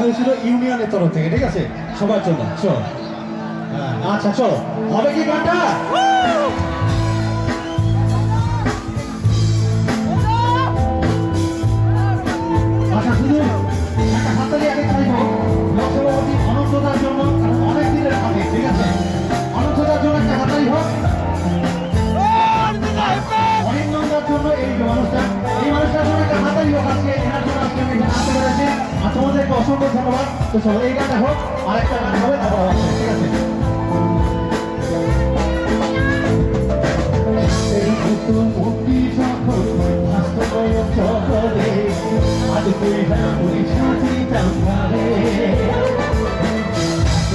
হয়েছিল ইউনিয়নের তরফ থেকে ঠিক আছে? সবার জন্য চল হ্যাঁ, আচ্ছা চল হবে কি গানটা আচ্ছা শুধু একটা হাতালি আগে তো চলো, এই গানটা হোক আর একটা গান হবে, তারপর আবার ঠিক আছে? আজ কইরা ওই সাথী তাম্বারে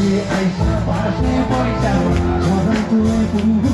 এ আইসা পাশে পয়সা যখন তুই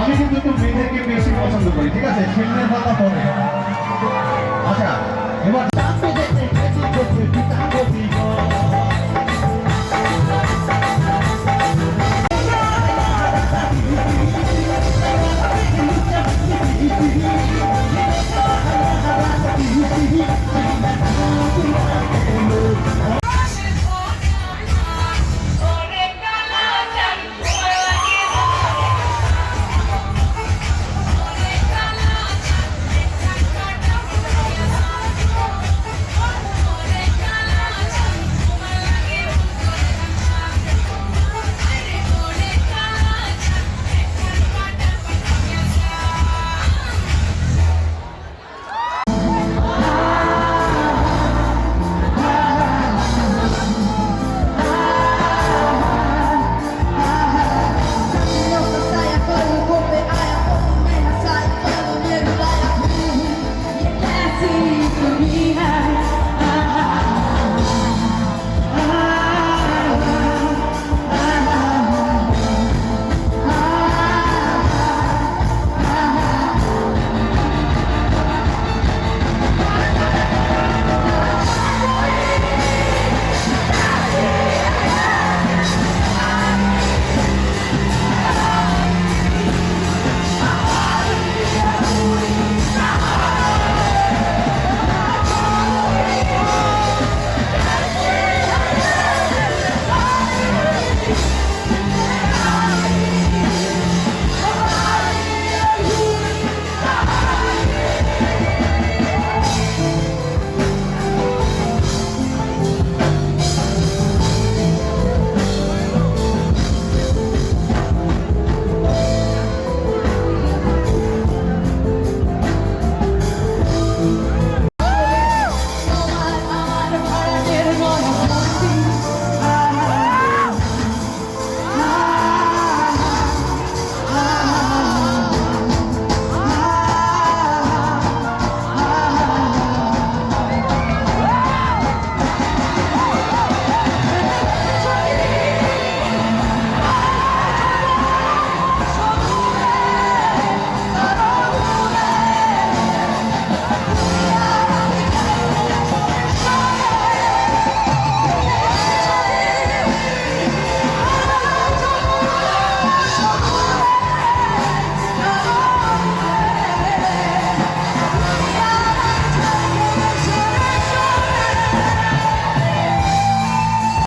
আমি কিন্তু একটু মেয়েদেরকে বেশি পছন্দ করি ঠিক আছে? ছেলেদের পাতা পরে।